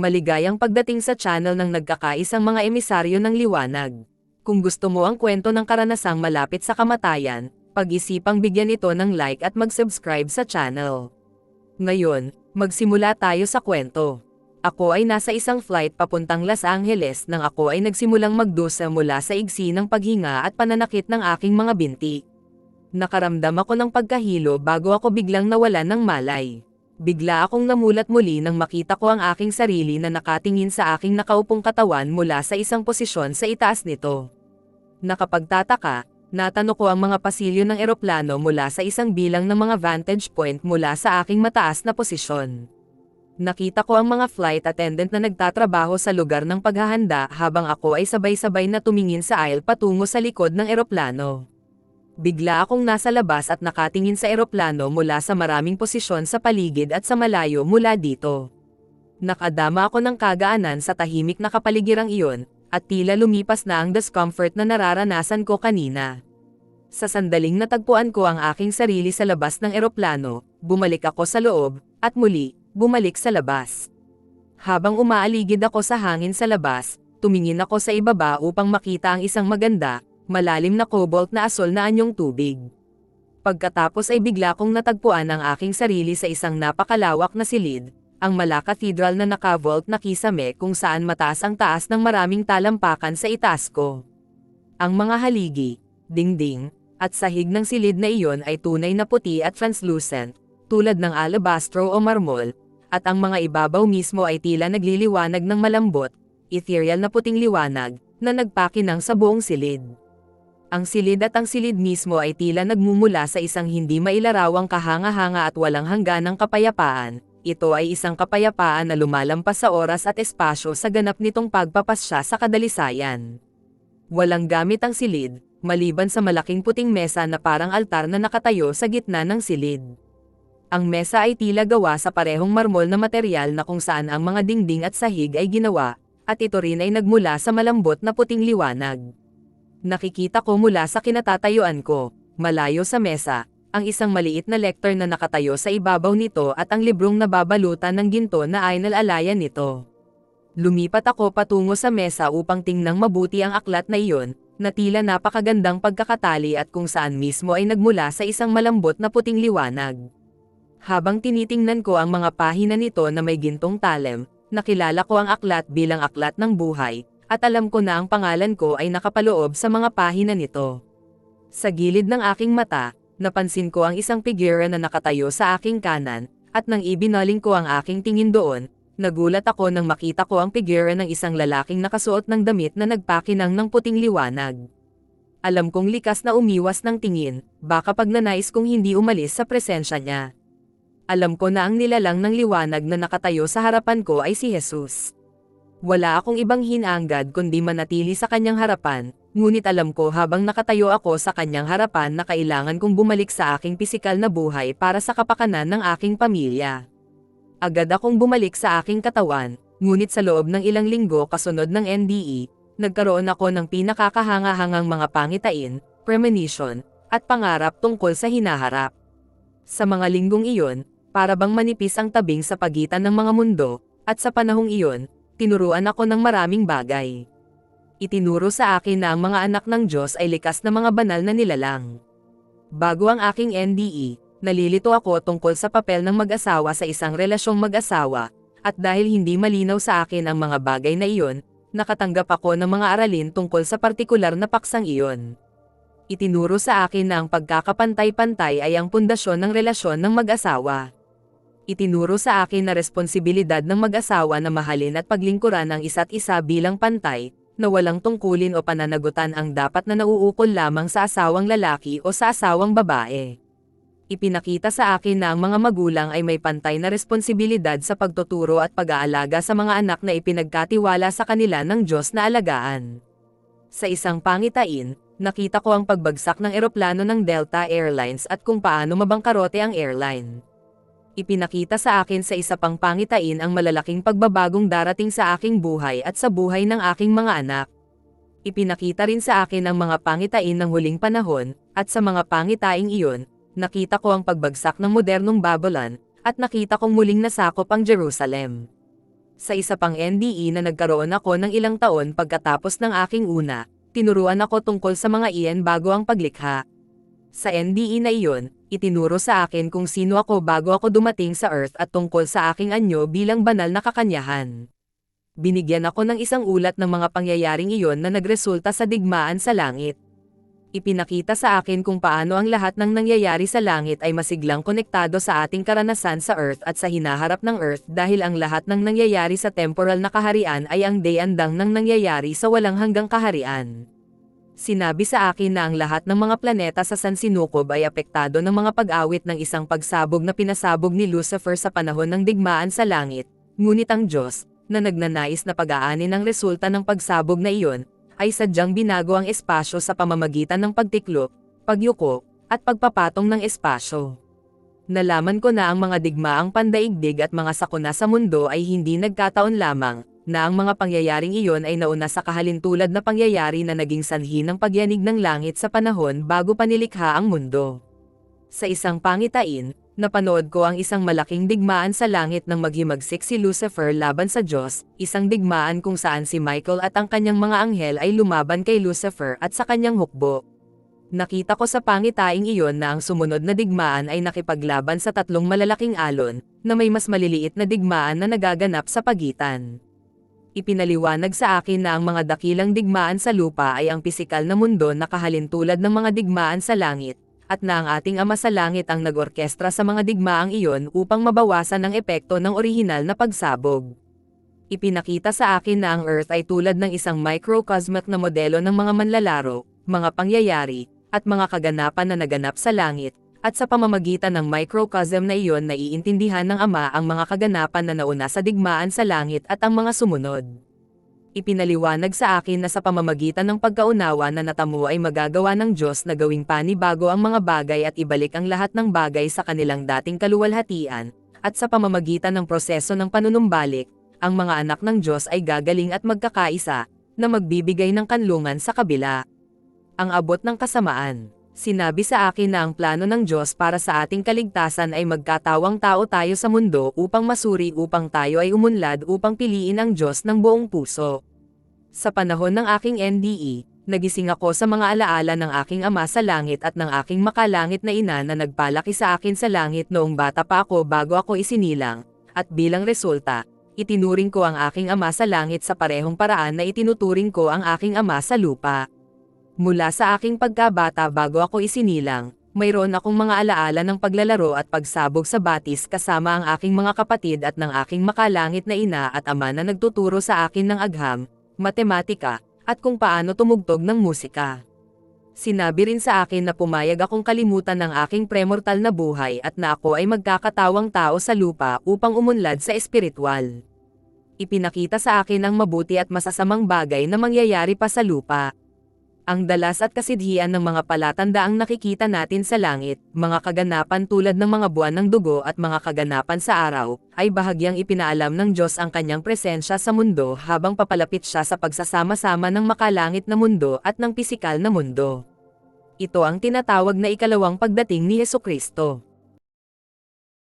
Maligayang pagdating sa channel ng nagkakaisang mga emisaryo ng liwanag. Kung gusto mo ang kwento ng karanasang malapit sa kamatayan, pag-isipang bigyan ito ng like at mag-subscribe sa channel. Ngayon, magsimula tayo sa kwento. Ako ay nasa isang flight papuntang Los Angeles nang ako ay nagsimulang magdusa mula sa igsi ng paghinga at pananakit ng aking mga binti. Nakaramdam ako ng pagkahilo bago ako biglang nawalan ng malay. Bigla akong namulat muli nang makita ko ang aking sarili na nakatingin sa aking nakaupong katawan mula sa isang posisyon sa itaas nito. Nakapagtataka, natano ko ang mga pasilyo ng eroplano mula sa isang bilang ng mga vantage point mula sa aking mataas na posisyon. Nakita ko ang mga flight attendant na nagtatrabaho sa lugar ng paghahanda habang ako ay sabay-sabay na tumingin sa aisle patungo sa likod ng eroplano. Bigla akong nasa labas at nakatingin sa eroplano mula sa maraming posisyon sa paligid at sa malayo mula dito. Nakadama ako ng kagaanan sa tahimik na kapaligirang iyon, at tila lumipas na ang discomfort na nararanasan ko kanina. Sa sandaling natagpuan ko ang aking sarili sa labas ng eroplano, bumalik ako sa loob, at muli, bumalik sa labas. Habang umaaligid ako sa hangin sa labas, tumingin ako sa ibaba upang makita ang isang maganda, malalim na cobalt na asol na anyong tubig. Pagkatapos ay bigla kong natagpuan ang aking sarili sa isang napakalawak na silid, ang Mala Cathedral na naka-vault na kisame kung saan mataas ang taas ng maraming talampakan sa itaas ko. Ang mga haligi, dingding, at sahig ng silid na iyon ay tunay na puti at translucent, tulad ng alabastro o marmol, at ang mga ibabaw mismo ay tila nagliliwanag ng malambot, ethereal na puting liwanag, na nagpakinang sa buong silid. Ang silid at ang silid mismo ay tila nagmumula sa isang hindi mailarawang kahanga-hanga at walang hangganang kapayapaan. Ito ay isang kapayapaan na lumalampas sa oras at espasyo sa ganap nitong pagpapasya sa kadalisayan. Walang gamit ang silid, maliban sa malaking puting mesa na parang altar na nakatayo sa gitna ng silid. Ang mesa ay tila gawa sa parehong marmol na material na kung saan ang mga dingding at sahig ay ginawa, at ito rin ay nagmula sa malambot na puting liwanag. Nakikita ko mula sa kinatatayuan ko, malayo sa mesa, ang isang maliit na lector na nakatayo sa ibabaw nito at ang librong nababalutan ng ginto na ay nalalayan nito. Lumipat ako patungo sa mesa upang tingnang mabuti ang aklat na iyon, na tila napakagandang pagkakatali at kung saan mismo ay nagmula sa isang malambot na puting liwanag. Habang tinitingnan ko ang mga pahina nito na may gintong talem, nakilala ko ang aklat bilang aklat ng buhay, at alam ko na ang pangalan ko ay nakapaloob sa mga pahina nito. Sa gilid ng aking mata, napansin ko ang isang figura na nakatayo sa aking kanan, at nang ibinaling ko ang aking tingin doon, nagulat ako nang makita ko ang figura ng isang lalaking nakasuot ng damit na nagpakinang ng puting liwanag. Alam kong likas na umiwas ng tingin, baka pag nanais kong hindi umalis sa presensya niya. Alam ko na ang nilalang ng liwanag na nakatayo sa harapan ko ay si Jesus. Wala akong ibang hinanggad kundi manatili sa kanyang harapan, ngunit alam ko habang nakatayo ako sa kanyang harapan na kailangan kong bumalik sa aking pisikal na buhay para sa kapakanan ng aking pamilya. Agad akong bumalik sa aking katawan, ngunit sa loob ng ilang linggo kasunod ng NDE, nagkaroon ako ng pinakakahanga-hangang mga pangitain, premonition, at pangarap tungkol sa hinaharap. Sa mga linggong iyon, para bang manipis ang tabing sa pagitan ng mga mundo, at sa panahong iyon, tinuruan ako ng maraming bagay. Itinuro sa akin na ang mga anak ng Diyos ay likas na mga banal na nilalang. Bago ang aking NDE, nalilito ako tungkol sa papel ng mag-asawa sa isang relasyong mag-asawa, at dahil hindi malinaw sa akin ang mga bagay na iyon, nakatanggap ako ng mga aralin tungkol sa partikular na paksang iyon. Itinuro sa akin na ang pagkakapantay-pantay ay ang pundasyon ng relasyon ng mag-asawa itinuro sa akin na responsibilidad ng mag-asawa na mahalin at paglingkuran ang isa't isa bilang pantay, na walang tungkulin o pananagutan ang dapat na nauukol lamang sa asawang lalaki o sa asawang babae. Ipinakita sa akin na ang mga magulang ay may pantay na responsibilidad sa pagtuturo at pag-aalaga sa mga anak na ipinagkatiwala sa kanila ng Diyos na alagaan. Sa isang pangitain, nakita ko ang pagbagsak ng eroplano ng Delta Airlines at kung paano mabangkarote ang airline ipinakita sa akin sa isa pang pangitain ang malalaking pagbabagong darating sa aking buhay at sa buhay ng aking mga anak. Ipinakita rin sa akin ang mga pangitain ng huling panahon, at sa mga pangitaing iyon, nakita ko ang pagbagsak ng modernong Babylon, at nakita kong muling nasakop ang Jerusalem. Sa isa pang NDE na nagkaroon ako ng ilang taon pagkatapos ng aking una, tinuruan ako tungkol sa mga iyan bago ang paglikha. Sa NDE na iyon, itinuro sa akin kung sino ako bago ako dumating sa Earth at tungkol sa aking anyo bilang banal na kakanyahan. Binigyan ako ng isang ulat ng mga pangyayaring iyon na nagresulta sa digmaan sa langit. Ipinakita sa akin kung paano ang lahat ng nangyayari sa langit ay masiglang konektado sa ating karanasan sa Earth at sa hinaharap ng Earth dahil ang lahat ng nangyayari sa temporal na kaharian ay ang day-andang ng nangyayari sa walang hanggang kaharian. Sinabi sa akin na ang lahat ng mga planeta sa San Sinukob ay apektado ng mga pag-awit ng isang pagsabog na pinasabog ni Lucifer sa panahon ng digmaan sa langit, ngunit ang Diyos, na nagnanais na pag-aani ng resulta ng pagsabog na iyon, ay sadyang binago ang espasyo sa pamamagitan ng pagtiklop, pagyuko, at pagpapatong ng espasyo. Nalaman ko na ang mga digmaang pandaigdig at mga sakuna sa mundo ay hindi nagkataon lamang, na ang mga pangyayaring iyon ay nauna sa kahalintulad na pangyayari na naging sanhi ng pagyanig ng langit sa panahon bago panilikha ang mundo. Sa isang pangitain, napanood ko ang isang malaking digmaan sa langit nang maghimagsik si Lucifer laban sa Diyos, isang digmaan kung saan si Michael at ang kanyang mga anghel ay lumaban kay Lucifer at sa kanyang hukbo. Nakita ko sa pangitaing iyon na ang sumunod na digmaan ay nakipaglaban sa tatlong malalaking alon, na may mas maliliit na digmaan na nagaganap sa pagitan. Ipinaliwanag sa akin na ang mga dakilang digmaan sa lupa ay ang pisikal na mundo na kahalintulad ng mga digmaan sa langit, at na ang ating Ama sa Langit ang nag-orkestra sa mga digmaang iyon upang mabawasan ang epekto ng orihinal na pagsabog. Ipinakita sa akin na ang Earth ay tulad ng isang microcosmic na modelo ng mga manlalaro, mga pangyayari, at mga kaganapan na naganap sa langit, at sa pamamagitan ng microcosm na iyon naiintindihan ng Ama ang mga kaganapan na nauna sa digmaan sa langit at ang mga sumunod. Ipinaliwanag sa akin na sa pamamagitan ng pagkaunawa na natamo ay magagawa ng Diyos na gawing panibago ang mga bagay at ibalik ang lahat ng bagay sa kanilang dating kaluwalhatian, at sa pamamagitan ng proseso ng panunumbalik, ang mga anak ng Diyos ay gagaling at magkakaisa, na magbibigay ng kanlungan sa kabila. Ang abot ng kasamaan Sinabi sa akin na ang plano ng Diyos para sa ating kaligtasan ay magkatawang tao tayo sa mundo upang masuri upang tayo ay umunlad upang piliin ang Diyos ng buong puso. Sa panahon ng aking NDE, nagising ako sa mga alaala ng aking ama sa langit at ng aking makalangit na ina na nagpalaki sa akin sa langit noong bata pa ako bago ako isinilang, at bilang resulta, itinuring ko ang aking ama sa langit sa parehong paraan na itinuturing ko ang aking ama sa lupa. Mula sa aking pagkabata bago ako isinilang, mayroon akong mga alaala ng paglalaro at pagsabog sa batis kasama ang aking mga kapatid at ng aking makalangit na ina at ama na nagtuturo sa akin ng agham, matematika, at kung paano tumugtog ng musika. Sinabi rin sa akin na pumayag akong kalimutan ng aking premortal na buhay at na ako ay magkakatawang tao sa lupa upang umunlad sa espiritual. Ipinakita sa akin ang mabuti at masasamang bagay na mangyayari pa sa lupa ang dalas at kasidhian ng mga palatandaang nakikita natin sa langit, mga kaganapan tulad ng mga buwan ng dugo at mga kaganapan sa araw, ay bahagyang ipinaalam ng Diyos ang kanyang presensya sa mundo habang papalapit siya sa pagsasama-sama ng makalangit na mundo at ng pisikal na mundo. Ito ang tinatawag na ikalawang pagdating ni Yeso Kristo.